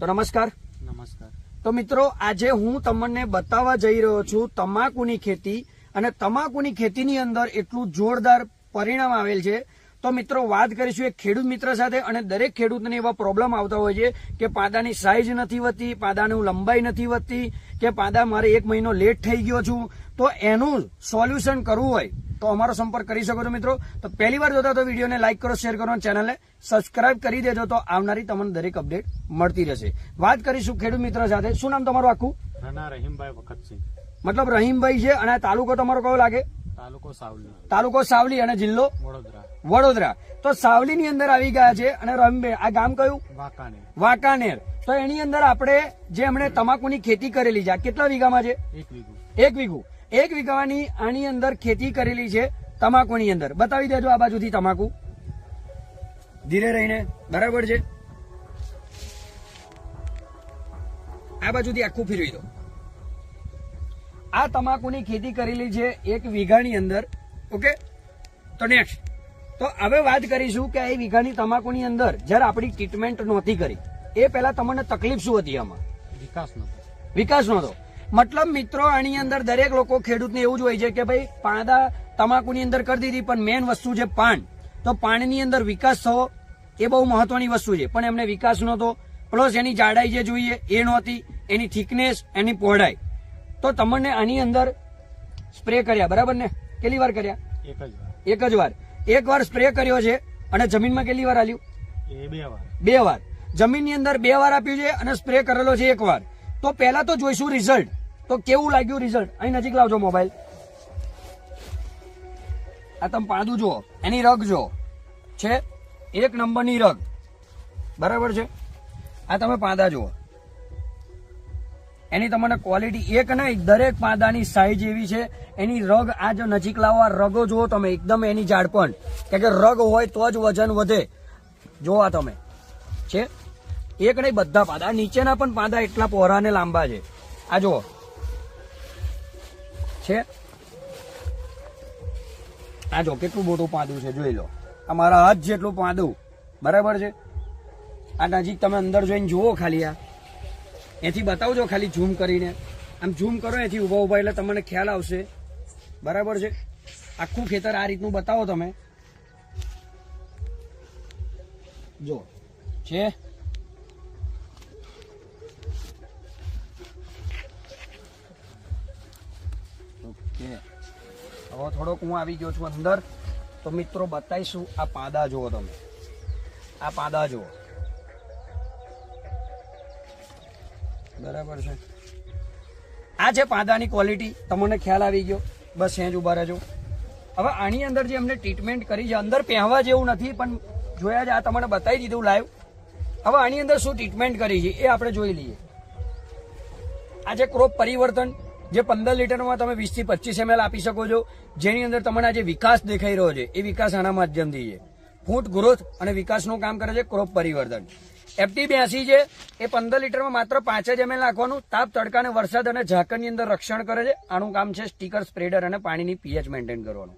તો નમસ્કાર. નમસ્કાર. તો મિત્રો આજે હું તમને બતાવવા જઈ રહ્યો છું તમાકુની ખેતી અને તમાકુની ખેતીની અંદર એટલું જોરદાર પરિણામ આવેલ છે. તો મિત્રો વાત કરીશું એક ખેડૂત મિત્ર સાથે અને દરેક ખેડૂતને એવા પ્રોબ્લેમ આવતા હોય છે કે પાદાની સાઇઝ નથી વધતી પાદાનું લંબાઈ નથી વધતી કે પાદા મારે એક મહિનો લેટ થઈ ગયો છું. તો એનું સોલ્યુશન કરવું હોય તો અમારો સંપર્ક કરી શકો છો મિત્રો. તો પહેલી વાર જોતા તો વિડીયોને લાઇક કરો શેર કરો ચેનલને સબસ્ક્રાઇબ કરી દેજો તો આવનારી તમને દરેક અપડેટ મળતી રહેશે. વાત કરીશું ખેડૂત મિત્ર સાથે. શું નામ તમારું આખું? રાણા રહીમભાઈ વખતસિંહ. મતલબ રહીમભાઈ છે અને આ તાલુકો તમારો કયો લાગે? તાલુકો સાવલી. તાલુકો સાવલી અને જિલ્લો? વડોદરા. વડોદરા. તો સાવલીની અંદર આવી ગયા છે અને રહીમભાઈ આ ગામ કયું? વાંકાનેર. વાંકાનેર. તો એની અંદર આપણે જે એમણે તમાકુની ખેતી કરેલી છે કેટલા વીઘામાં છે? એક વીઘું. એક વીઘું. એક વીઘાની આની અંદર ખેતી કરેલી છે તમાકુની અંદર. બતાવી દેજો આ બાજુથી તમાકુ. ધીરે રહીને. બરાબર છે? આ બાજુથી આખું ફેરવી દો. આ તમાકુની ખેતી કરેલી છે એક વીઘાની અંદર. ઓકે? તો નેક્સ્ટ તો હવે વાત કરીશું કે એ વીઘાની તમાકુની અંદર જ્યારે આપણી ટ્રીટમેન્ટ નહોતી કરી એ પહેલા તમને તકલીફ શું હતી આમાં? વિકાસ નહોતો. વિકાસ નહોતો. મતલબ મિત્રો આની અંદર દરેક લોકો ખેડૂતને એવું જ હોય છે કે ભાઈ પાંદા તમાકુની અંદર કરી દીધી પણ મેન વસ્તુ છે પાન. તો પાનની અંદર વિકાસ થવો એ બહુ મહત્વની વસ્તુ છે. પણ એમને વિકાસ નહોતો. પ્લસ એની જાડાઈ જે જોઈએ એ નહોતી. એની થિકનેસ એની પહોળાઈ. તો તમને આની અંદર સ્પ્રે કર્યા બરાબર ને? કેટલી વાર કર્યા? એક જ વાર. એક જ વાર. એક વાર સ્પ્રે કર્યો છે અને જમીનમાં કેટલી વાર આલ્યું? બે વાર. બે વાર. જમીનની અંદર બે વાર આપ્યું છે અને સ્પ્રે કરેલો છે એક વાર. તો પહેલા તો જોઈશું રિઝલ્ટ તો કેવું લાગ્યું રિઝલ્ટ અહીં નજીક લાવજો મોબાઈલ આ તમે પાંદું જુઓ. એની રગ જુઓ. છે? એક નંબરની રગ. બરાબર છે? આ તમે પાંદા જુઓ. એની તમને ક્વોલિટી એક નહીં, દરેક પાંદાની સાઈઝ એવી છે. એની રગ આ જો નજીક લાવવા રગો જુઓ તમે, એકદમ એની જાડપણ. કે રગ હોય તો જ વજન વધે. જોવા તમે. છે? એક નહીં બધા પાદા. નીચેના પણ પાંદા એટલા પહોરા ને લાંબા છે. આ જુઓ. છે? આ જો, કેટલું મોટું પાંદું છે, જોઈ લો. આ હાથ જેટલું પાંદું. બરાબર છે? આ નજીક તમે અંદર જોઈને જુઓ ખાલી આ. એથી બતાવજો ખાલી ઝૂમ કરીને. આમ ઝૂમ કરો, એથી ઊભા ઊભા, એટલે તમને ખ્યાલ આવશે. બરાબર છે? આખું ખેતર આ રીતનું બતાવો તમે. જો. છે? હવે થોડોક હું આવી ગયો છું અંદર. તો મિત્રો બતાવીશું, આ પાંદા જુઓ તમે. આ પાંદા જુઓ. બરાબર છે. આ છે પાંદાની ક્વોલિટી તમને ખ્યાલ આવી ગયો. બસ એ જ ઊભા રહેજો. હવે આની અંદર જે અમને ટ્રીટમેન્ટ કરી છે, અંદર પહેવા જેવું નથી, પણ જોયા જ આ તમને બતાવી દીધું લાઈવ હવે આની અંદર શું ટ્રીટમેન્ટ કરી છે, એ આપણે જોઈ લઈએ. આ જે ક્રોપ પરિવર્તન. જે પંદર લીટરમાં તમે વીસથી પચીસ એમએલ આપી શકો છો, જેની અંદર તમને આજે વિકાસ દેખાઈ રહ્યો છે. એ વિકાસ આના માધ્યમથી છે. ફૂટ ગ્રોથ અને વિકાસનું કામ કરે છે ક્રોપ પરિવર્તન. એફટી બ્યાસી છે, એ પંદર લીટરમાં માત્ર પાંચ જ એમએલ નાખવાનું, તાપ તડકાને વરસાદ અને ઝાકળની અંદર રક્ષણ કરે છે. આનું કામ છે સ્ટીકર, સ્પ્રેડર અને પાણીની પીએચ મેન્ટેન કરવાનું.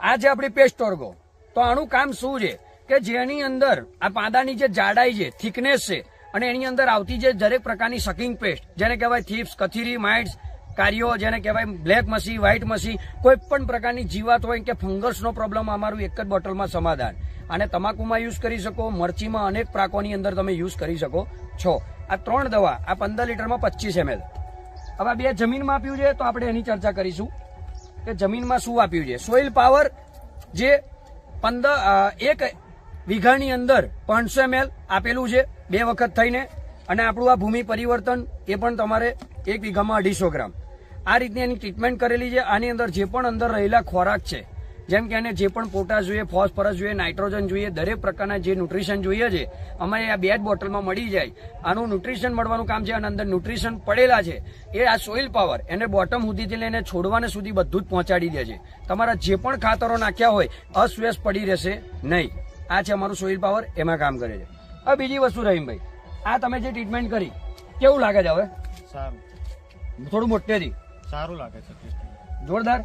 આ છે આપણી પેસ્ટ ઓર્ગો. તો આનું કામ શું છે? કે જેની અંદર આ પાંદાની જે જાડાઈ છે, થિકનેસ છે અને એની અંદર આવતી જે દરેક પ્રકારની સકિંગ પેસ્ટ જેને કહેવાય થીપ્સ કથીરી માઇટ્સ કાર્યો, જેને કહેવાય બ્લેક મસી વ્હાઇટ મસી, કોઈ પણ પ્રકારની જીવાત હોય કે ફંગસનો પ્રોબ્લેમ અમારું એક જ બોટલમાં સમાધાન. અને તમાકુમાં યુઝ કરી શકો, મરચીમાં અનેક પાકોની અંદર તમે યુઝ કરી શકો છો. આ ત્રણ દવા, આ પંદર લીટરમાં પચીસ એમએલ. હવે બે જમીનમાં આપ્યું છે, તો આપણે એની ચર્ચા કરીશું કે જમીનમાં શું આપ્યું છે. સોઇલ પાવર જે પંદર એક વીઘાની અંદર પાંચસો એમએલ આપેલું છે. બે વખત થઈને અને આપણું આ ભૂમિ પરિવર્તન એ પણ તમારે એક વીઘામાં અઢીસો ગ્રામ. આ રીતની એની ટ્રીટમેન્ટ કરેલી છે. આની અંદર જે પણ અંદર રહેલા ખોરાક છે, જેમ કે એને જે પણ પોટાશ જોઈએ, ફોસ્ફરસ જોઈએ, નાઇટ્રોજન જોઈએ, દરેક પ્રકારના જે ન્યુટ્રિશન જોઈએ છે, અમારે આ બે જ બોટલમાં મળી જાય. આનું ન્યુટ્રિશન મળવાનું કામ છે અને અંદર ન્યુટ્રિશન પડેલા છે. એ આ સોઇલ પાવર એને બોટમ સુધીથી લઈને છોડવાને સુધી બધું જ પહોંચાડી દે છે. તમારા જે પણ ખાતરો નાખ્યા હોય અસ્વ્યસ્ત પડી રહેશે નહીં. આ છે અમારું સોઇલ પાવર એમાં કામ કરે છે. હવે બીજી વસ્તુ રહીમભાઈ આ તમે જે ટ્રીટમેન્ટ કરી કેવું લાગે છે હવે? સારું. થોડું મોટેથી સારું લાગે છે જોરદાર?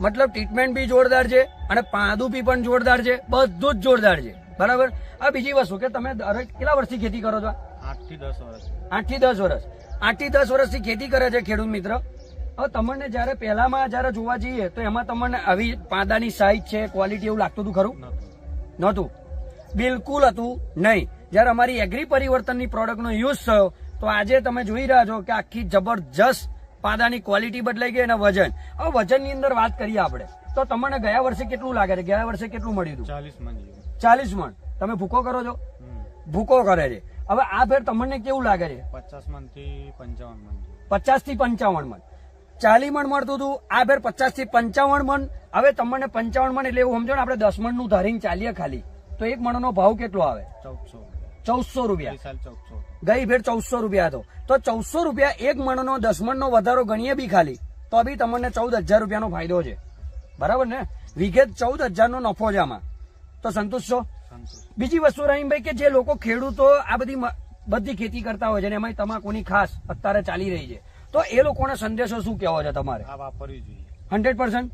મતલબ ટ્રીટમેન્ટ બી જોરદાર છે અને પાંદુ બી પણ જોરદાર છે બધું જ જોરદાર છે. બરાબર? આ બીજી વસ્તુ કે તમે દરેક કેટલા વર્ષથી ખેતી કરો છો? આઠથી દસ વર્ષ. આઠથી દસ વર્ષ. આઠથી દસ વર્ષથી ખેતી કરે છે ખેડૂત મિત્ર. હવે તમને જયારે પહેલામાં જયારે જોવા જઈએ તો એમાં તમને આવી પાંદાની સાઈઝ છે ક્વોલિટી એવું લાગતું હતું ખરું? નહોતું. બિલકુલ હતું નહીં. જ્યારે અમારી એગ્રી પરિવર્તનની પ્રોડક્ટનો યુઝ થયો તો આજે તમે જોઈ રહ્યા છો કે આખી જબરજસ્ત પાદાની ક્વોલિટી બદલાઈ ગઈ અને વજન. હવે વજનની અંદર વાત કરીએ આપણે. તો તમને ગયા વર્ષે કેટલું લાગે છે? ગયા વર્ષે કેટલું મળ્યું હતું? ચાલીસ મણ ચાલીસ મણ. તમે ભૂકો કરો છો? ભૂકો કરે છે. હવે આ ફેર તમને કેવું લાગે છે? પચાસ મણથી પંચાવન મણ પચાસથી પંચાવન મણ. ચાલી મણ મળતું હતું આ ફેર પચાસથી પંચાવન મણ. હવે તમને પંચાવન મણ એટલે એવું સમજો ને આપણે દસ મણનું ધારીને ચાલીએ ખાલી. તો એક મણનો ભાવ કેટલો આવે? ચૌદસો. ચૌદસો રૂપિયા. ગઈ સાલ ચૌદસો રૂપિયા હતો. તો ચૌદસો રૂપિયા એક મણનો દસ મણનો વધારો ગણીએ બી ખાલી તો બી તમને ચૌદ હજાર રૂપિયાનો ફાયદો છે. બરાબર ને? વિઘે ચૌદ હજારનો નફો છે આમાં. તો સંતુષ્ટ છો? બીજી વસ્તુ રહીમભાઈ કે જે લોકો ખેડૂતો આ બધી બધી ખેતી કરતા હોય છે અને એમાં તમાકુની ખાસ અત્યારે ચાલી રહી છે. તો એ લોકોને સંદેશો શું કહેવો છે તમારે? વાપરવી જોઈએ. Hundred percent.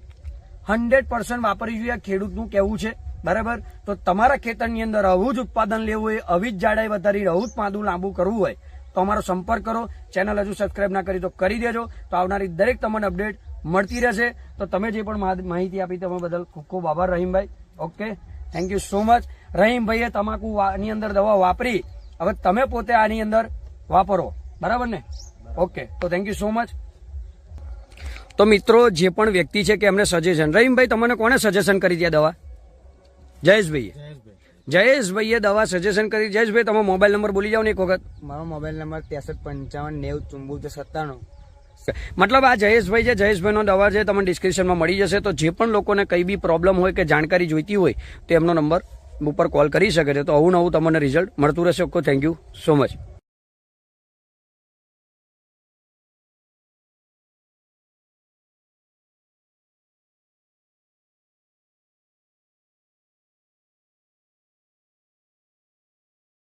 હંડ્રેડ પર્સન્ટ વાપરવી જોઈએ ખેડૂતનું કહેવું છે. બરાબર? તો તમારા ખેતરની અંદર આવું જ ઉત્પાદન લેવું હોય, આવી જ જાડાઈ વધારી, આવું જ પાંદું લાંબુ કરવું હોય, તો અમારો સંપર્ક કરો. ચેનલ હજુ સબસ્ક્રાઇબ ના કરી તો કરી દેજો. તો આવનારી દરેક તમને અપડેટ મળતી રહેશે. તો તમે જે પણ માહિતી આપી તમે બદલ ખૂબ ખૂબ આભાર, Rahimbhai. Okay thank you so much રહીમભાઈએ તમાકુ આની અંદર દવા વાપરી. હવે તમે પોતે આની અંદર વાપરો. બરાબર ને? ઓકે તો થેન્ક યુ સો મચ તો મિત્રો, જે પણ વ્યક્તિ છે કે એમને સજેશન રહીમભાઈ, તમને કોને સજેશન કરી દે દવા? જયેશભાઈ. જયેશભાઈએ દવા સજેશન કરી. જયેશભાઈ તમે મોબાઈલ નંબર બોલી જાઓ ને એક વખત. મારો મોબાઈલ નંબર ત્રેસઠ પંચાવન નેવું ચુંબોતેર સત્તાણું. મતલબ આ જયેશભાઈ છે જયેશભાઈનો દવા છે તમને ડિસ્ક્રિપ્શનમાં મળી જશે. તો જે પણ લોકોને કઈ બી પ્રોબ્લેમ હોય કે જાણકારી જોઈતી હોય તો એમનો નંબર ઉપર કોલ કરી શકે છે. તો આવું નવું તમને રિઝલ્ટ મળતું રહેશે. Okay thank you so much